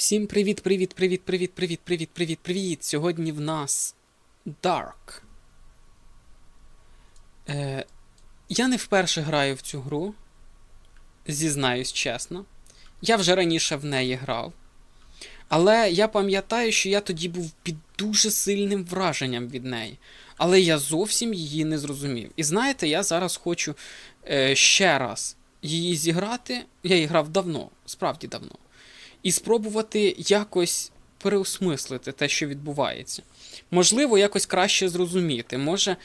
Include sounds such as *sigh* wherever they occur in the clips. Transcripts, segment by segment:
Всім привіт, привіт, привіт, привіт, привіт, привіт, привіт, привіт. Сьогодні в нас Dark. Е, я не вперше граю в цю гру. Зізнаюсь чесно. Я вже раніше в неї грав. Але я пам'ятаю, що я тоді був під дуже сильним враженням від неї. Але я зовсім її не зрозумів. І знаєте, я зараз хочу е, ще раз її зіграти. Я її грав давно, справді давно. І спробувати якось переосмислити те, що відбувається. Можливо, якось краще зрозуміти. Може,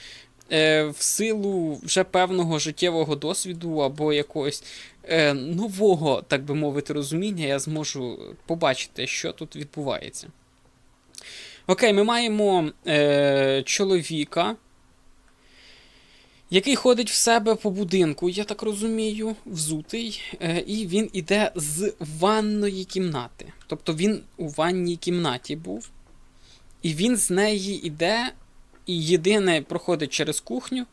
е, в силу вже певного життєвого досвіду або якогось е, нового, так би мовити, розуміння, я зможу побачити, що тут відбувається. Окей, ми маємо е, чоловіка, який ходить в себе по будинку, я так розумію, взутий, е, і він іде з ванної кімнати. Тобто він у ванній кімнаті був, і він з неї іде, і єдине проходить через кухню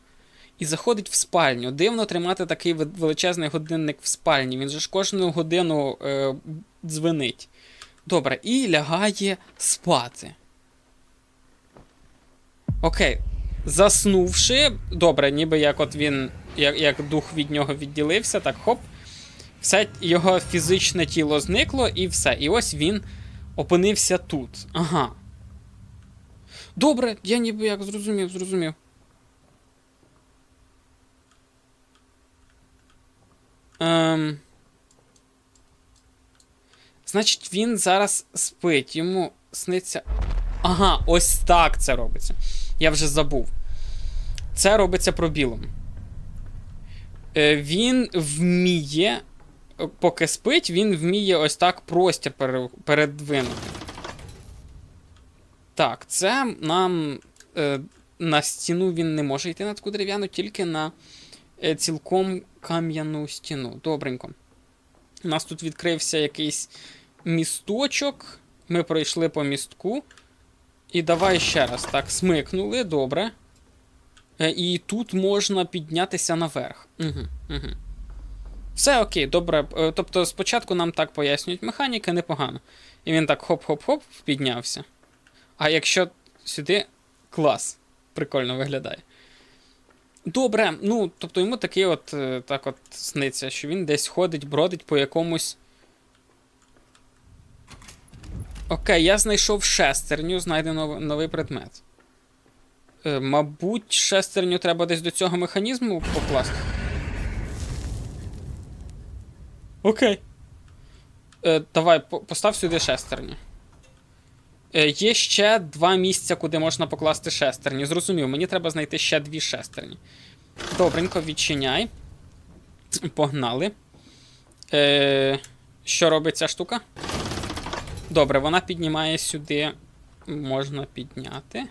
і заходить в спальню. Дивно тримати такий величезний годинник в спальні. Він же ж кожну годину е, дзвенить. Добре, і лягає спати. Окей. Заснувши, добре, ніби як от він, як, як дух від нього відділився, так хоп. Все його фізичне тіло зникло, і все. І ось він опинився тут. Ага. Добре, я ніби як зрозумів, зрозумів. Ем... Значить, він зараз спить, йому сниться. Ага, ось так це робиться. Я вже забув. Це робиться пробілом. Е, він вміє, поки спить, він вміє ось так простір пере- передвинути. Так, це нам е, на стіну він не може йти на таку дерев'яну, тільки на е, цілком кам'яну стіну. Добренько. У нас тут відкрився якийсь місточок. Ми пройшли по містку. І давай ще раз. Так, смикнули, добре. Е, І тут можна піднятися наверх. Угу, угу. Все окей, добре. Е, Тобто спочатку нам так пояснюють механіки, непогано. І він так хоп-хоп-хоп піднявся. А якщо сюди клас. Прикольно виглядає. Добре, ну, тобто йому такий от е, так от сниться, що він десь ходить, бродить по якомусь. Окей, я знайшов шестерню, знайдено новий предмет. Е, мабуть, шестерню треба десь до цього механізму покласти. Окей. Е, давай, по- постав сюди шестерню. Е, є ще два місця, куди можна покласти шестерні. Зрозумів, мені треба знайти ще дві шестерні. Добренько, відчиняй. Погнали. Е, що робить ця штука? Добре, вона піднімає сюди. Можна підняти.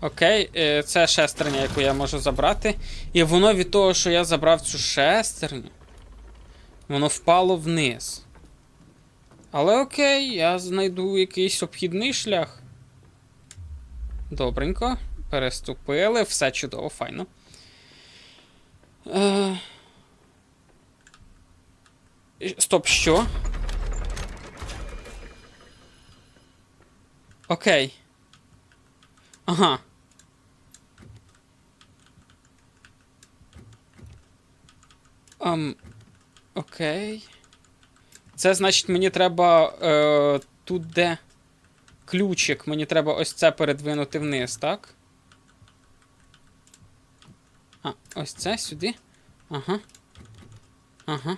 Окей, е, це шестерня, яку я можу забрати. І воно від того, що я забрав цю шестерню, воно впало вниз. Але окей, я знайду якийсь обхідний шлях. Добренько. Переступили, все чудово, файно. Е... Стоп, що? Окей. Ага. Ам. Окей. Це значить, мені треба. Е, тут де ключик, мені треба ось це передвинути вниз, так? А, ось це сюди. Ага. Ага.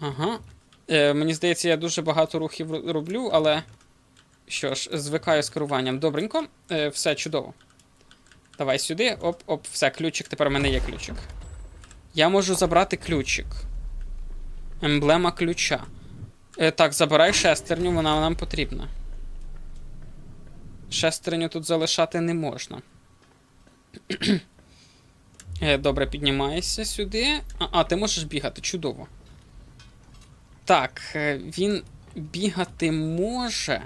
Ага. Е, мені здається, я дуже багато рухів роблю, але. Що ж, звикаю з керуванням. Добренько. Е, все чудово. Давай сюди. Оп, оп, все, ключик. Тепер у мене є ключик. Я можу забрати ключик. Емблема ключа. Е, так, забирай шестерню, вона нам потрібна. Шестерню тут залишати не можна. *clears throat* е, добре, піднімаєшся сюди. А, а, ти можеш бігати, чудово. Так, е, він бігати може.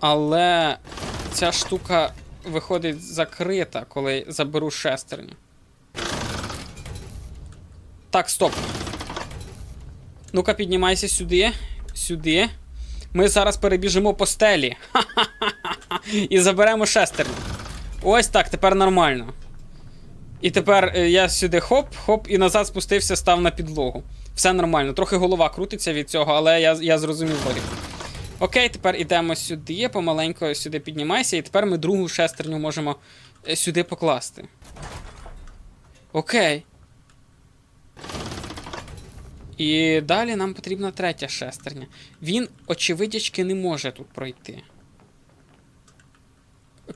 Але ця штука виходить закрита, коли заберу шестерню. Так, стоп. Ну-ка, піднімайся сюди. Сюди. Ми зараз перебіжимо по стелі. *laughs* І заберемо шестерню. Ось так, тепер нормально. І тепер е, я сюди хоп, хоп, і назад спустився, став на підлогу. Все нормально. Трохи голова крутиться від цього, але я, я зрозумів логіку. Окей, тепер ідемо сюди, помаленько сюди піднімайся, і тепер ми другу шестерню можемо е, сюди покласти. Окей. І далі нам потрібна третя шестерня. Він, очевидячки, не може тут пройти.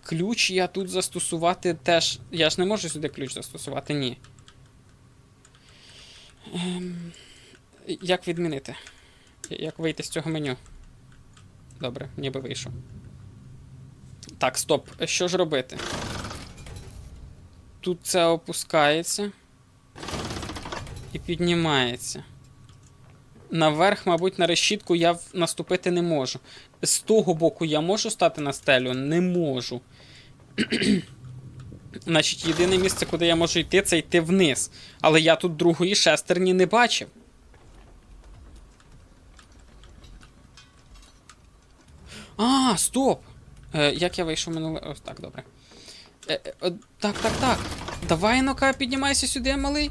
Ключ я тут застосувати теж. Я ж не можу сюди ключ застосувати, ні. Ем... Як відмінити? Як вийти з цього меню? Добре, ніби вийшов. Так, стоп. Що ж робити? Тут це опускається. І піднімається. Наверх, мабуть, на решітку я наступити не можу. З того боку я можу стати на стелю? Не можу. *clears throat* Значить, єдине місце, куди я можу йти, це йти вниз. Але я тут другої шестерні не бачив. А, стоп! Е, як я вийшов минуле. Ось так, добре. Е, е, так, так, так. Давай, ну-ка, піднімайся сюди, малий.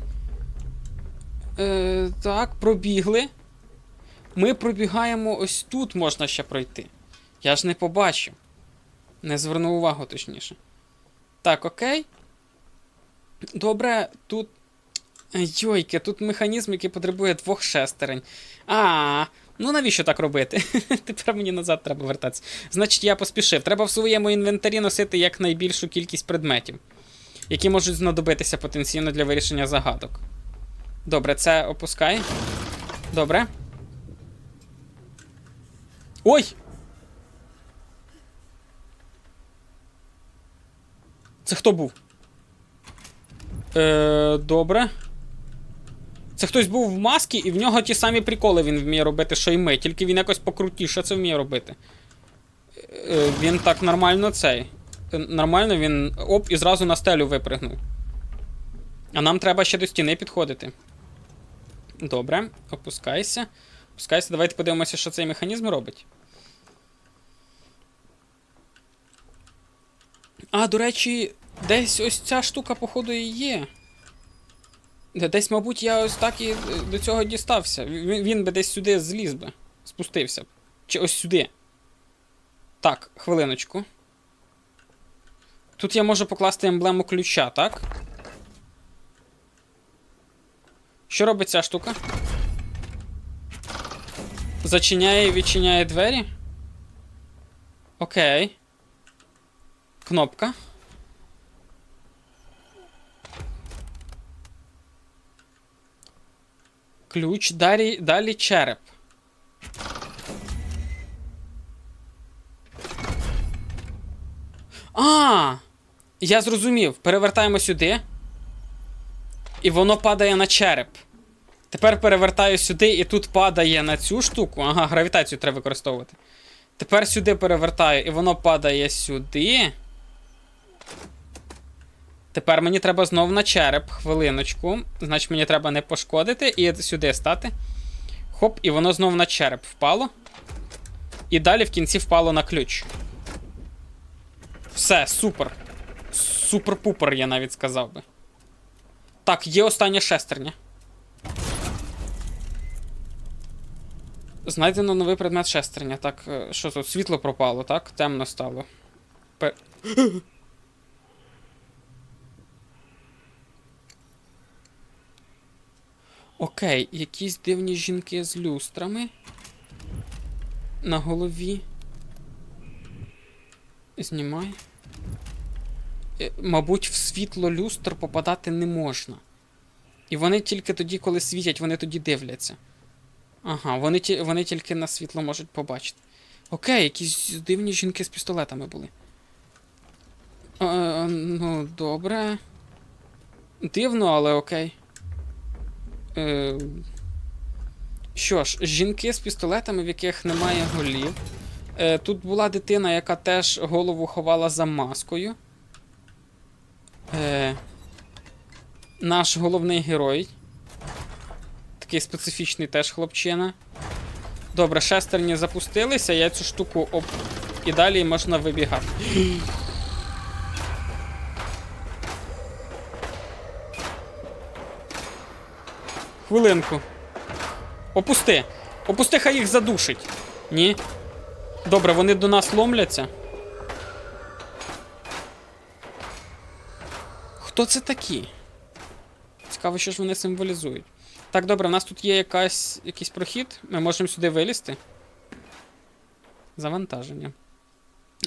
Е, так, пробігли. Ми пробігаємо ось тут можна ще пройти. Я ж не побачив. Не звернув увагу, точніше. Так, окей. Добре, тут. Йойки, тут механізм, який потребує двох шестерень. А, ну навіщо так робити? *laughs* Тепер мені назад треба вертатися. Значить, я поспішив. Треба в своєму інвентарі носити якнайбільшу кількість предметів, які можуть знадобитися потенційно для вирішення загадок. Добре, це опускай. Добре. Ой! Це хто був? Е, добре. Це хтось був в масці, і в нього ті самі приколи він вміє робити, що й ми, тільки він якось покрутіше це вміє робити. Е, він так нормально цей. Е, Нормально він оп, і зразу на стелю випригнув. А нам треба ще до стіни підходити. Добре, опускайся. Опускайся, давайте подивимося, що цей механізм робить. А, до речі, десь ось ця штука, походу, і є. Де- Десь, мабуть, я ось так і е, до цього дістався. Він, він би десь сюди зліз би. Спустився. б. Чи ось сюди. Так, хвилиночку. Тут я можу покласти емблему ключа, так? Що робить ця штука? Зачиняє і відчиняє двері? Окей. Кнопка. Ключ, далі, далі череп. А! Я зрозумів. Перевертаємо сюди. І воно падає на череп. Тепер перевертаю сюди, і тут падає на цю штуку. Ага, гравітацію треба використовувати. Тепер сюди перевертаю, і воно падає сюди. Тепер мені треба знову на череп. Хвилиночку. Значить, мені треба не пошкодити і сюди стати. Хоп, і воно знову на череп впало. І далі в кінці впало на ключ. Все, супер. Супер-пупер, я навіть сказав би. Так, є остання шестерня. Знайдено новий предмет шестерня. Так, е, що тут? Світло пропало, так? Темно стало. Пе... *gasps* Окей, якісь дивні жінки з люстрами. На голові. Знімай. Е, Мабуть, в світло люстр попадати не можна. І вони тільки тоді, коли світять, вони тоді дивляться. Ага, вони, вони тільки на світло можуть побачити. Окей, якісь дивні жінки з пістолетами були. Е, ну, добре. Дивно, але окей. Е, що ж, жінки з пістолетами, в яких немає голів. Е, тут була дитина, яка теж голову ховала за маскою. Е, наш головний герой. Такий специфічний теж хлопчина. Добре, шестерні запустилися, я цю штуку оп. І далі можна вибігати. Хвилинку. Опусти. Опусти, хай їх задушить. Ні. Добре, вони до нас ломляться. Хто це такі? Цікаво, що ж вони символізують. Так, добре, в нас тут є якась, якийсь прохід. Ми можемо сюди вилізти. Завантаження.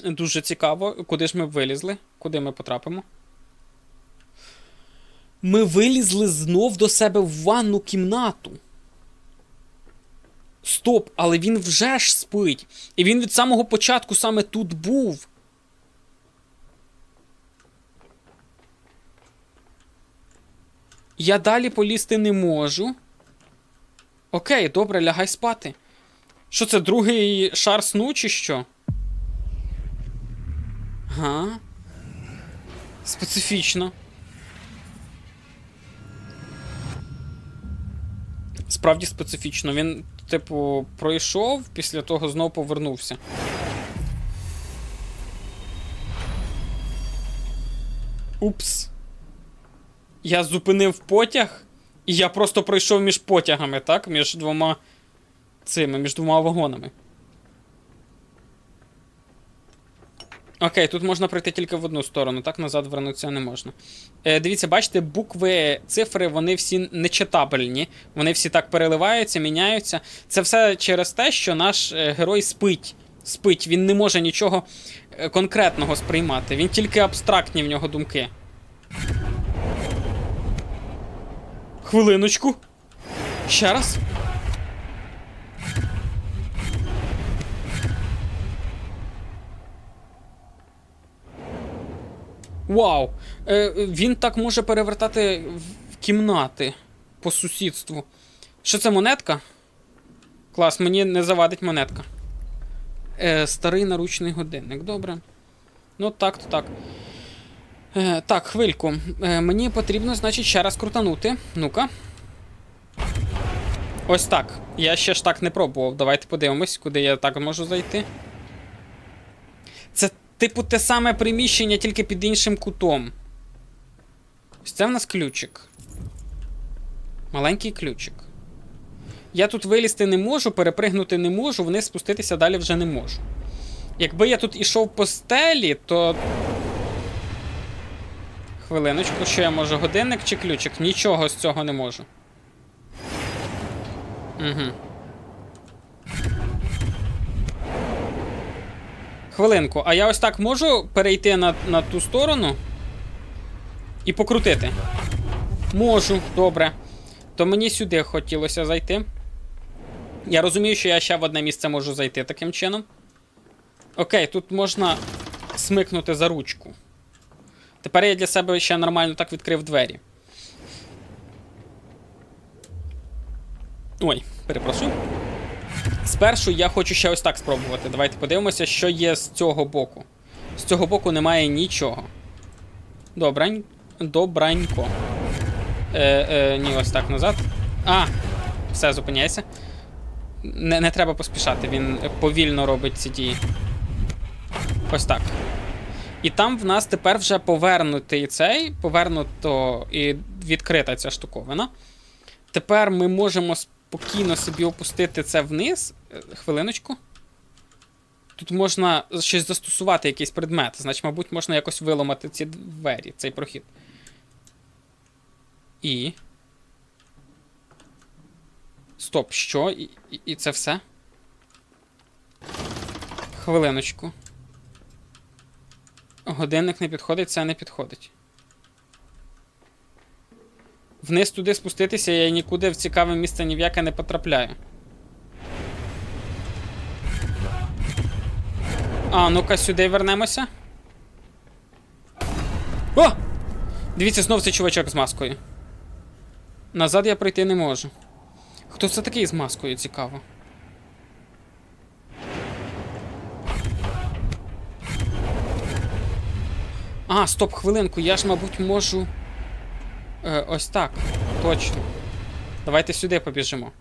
Дуже цікаво, куди ж ми вилізли? Куди ми потрапимо? Ми вилізли знов до себе в ванну кімнату. Стоп, але він вже ж спить. І він від самого початку саме тут був. Я далі полізти не можу. Окей, добре, лягай спати. Що це, другий шар сну, чи що? Га? Специфічно. Справді специфічно. Він, типу, пройшов, після того знову повернувся. Упс. Я зупинив потяг, і я просто пройшов між потягами, так? Між двома цими, між двома вагонами. Окей, тут можна пройти тільки в одну сторону, так назад вернутися не можна. Е, дивіться, бачите, букви, цифри, вони всі нечитабельні. Вони всі так переливаються, міняються. Це все через те, що наш е, герой спить. Спить, він не може нічого е, конкретного сприймати. Він тільки абстрактні в нього думки. Хвилиночку. Ще раз. Вау! Е, він так може перевертати в кімнати по сусідству. Що це монетка? Клас, мені не завадить монетка. Е, старий наручний годинник. Добре. Ну, так, то так. Е, так, хвильку. Е, мені потрібно, значить, ще раз крутанути. Ну-ка. Ось так. Я ще ж так не пробував. Давайте подивимось, куди я так можу зайти. Типу, те саме приміщення, тільки під іншим кутом. Ось це в нас ключик. Маленький ключик. Я тут вилізти не можу, перепригнути не можу, вниз спуститися далі вже не можу. Якби я тут ішов по стелі, то. Хвилиночку, що я можу? Годинник чи ключик? Нічого з цього не можу. Угу. Хвилинку, а я ось так можу перейти на, на ту сторону і покрутити? Можу, добре. То мені сюди хотілося зайти. Я розумію, що я ще в одне місце можу зайти таким чином. Окей, тут можна смикнути за ручку. Тепер я для себе ще нормально так відкрив двері. Ой, перепрошую. Спершу я хочу ще ось так спробувати. Давайте подивимося, що є з цього боку. З цього боку немає нічого. Добрань... Добранько. Е, е, Ні, ось так назад. А, все, зупиняйся. Не, не треба поспішати, він повільно робить ці дії. Ось так. І там в нас тепер вже повернутий цей, повернуто і відкрита ця штуковина. Тепер ми можемо спокійно собі опустити це вниз. Хвилиночку. Тут можна щось застосувати, якийсь предмет. Значить, мабуть, можна якось виламати ці двері, цей прохід. І. Стоп, що? І, і, і це все? Хвилиночку. Годинник не підходить, це не підходить. Вниз туди спуститися я нікуди в цікаве місце ні в яке не потрапляю. А, ну-ка сюди вернемося. О! Дивіться, знов цей чувачок з маскою. Назад я пройти не можу. Хто це такий з маскою, цікаво? А, стоп, хвилинку, я ж, мабуть, можу. Е, ось так. Точно. Давайте сюди побіжимо.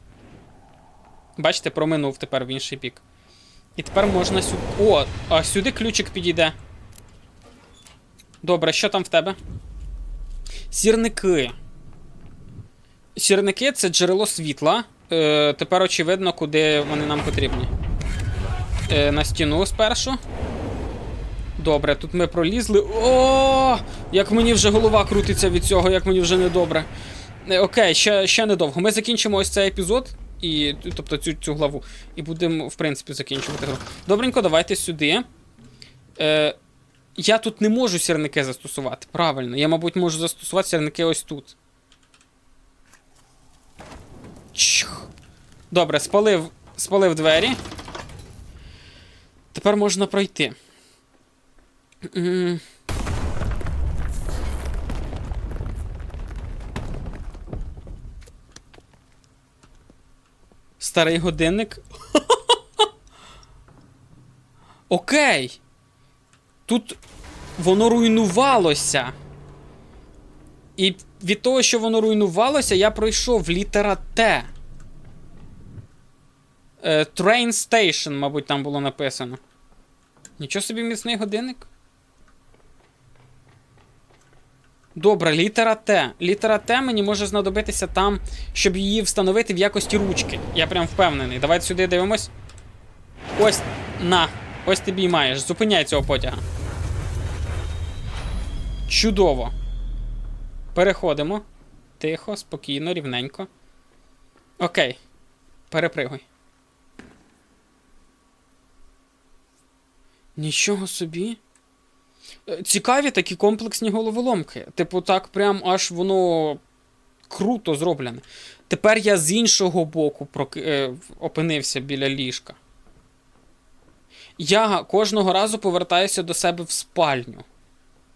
Бачите, проминув тепер в інший бік. І тепер можна сюди. О, а сюди ключик підійде. Добре, що там в тебе? Сірники. Сірники це джерело світла. Е, тепер очевидно, куди вони нам потрібні. Е, на стіну спершу. Добре, тут ми пролізли. О, як мені вже голова крутиться від цього, як мені вже недобре. Е, Окей, ще, ще недовго. Ми закінчимо ось цей епізод, і, тобто цю, цю главу, і будемо, в принципі, закінчувати гру. Добренько, давайте сюди. Е, я тут не можу сірники застосувати. Правильно. Я, мабуть, можу застосувати сірники ось тут. Чх. Добре, спалив, спалив двері. Тепер можна пройти. Старий годинник. *laughs* Окей. Тут воно руйнувалося. І від того, що воно руйнувалося, я пройшов літера Т. Е, Train Station, мабуть, там було написано. Нічого собі міцний годинник. Добре, літера Т. Літера Т мені може знадобитися там, щоб її встановити в якості ручки. Я прям впевнений. Давайте сюди дивимось. Ось на. Ось тобі й маєш. Зупиняй цього потяга. Чудово. Переходимо. Тихо, спокійно, рівненько. Окей. Перепригуй. Нічого собі. Е, Цікаві такі комплексні головоломки. Типу, так прям аж воно круто зроблене. Тепер я з іншого боку проки... е, опинився біля ліжка. Я кожного разу повертаюся до себе в спальню.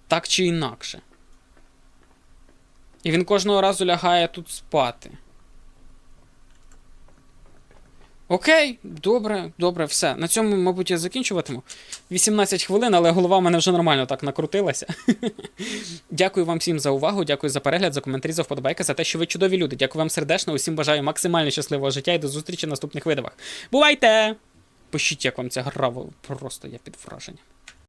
Так чи інакше. І він кожного разу лягає тут спати. Окей, добре, добре, все. На цьому, мабуть, я закінчуватиму. 18 хвилин, але голова в мене вже нормально так накрутилася. *laughs* дякую вам всім за увагу, дякую за перегляд, за коментарі, за вподобайки, за те, що ви чудові люди. Дякую вам сердечно, усім бажаю максимально щасливого життя і до зустрічі в наступних видавах. Бувайте! Пишіть, як вам ця гра, просто я під враженням.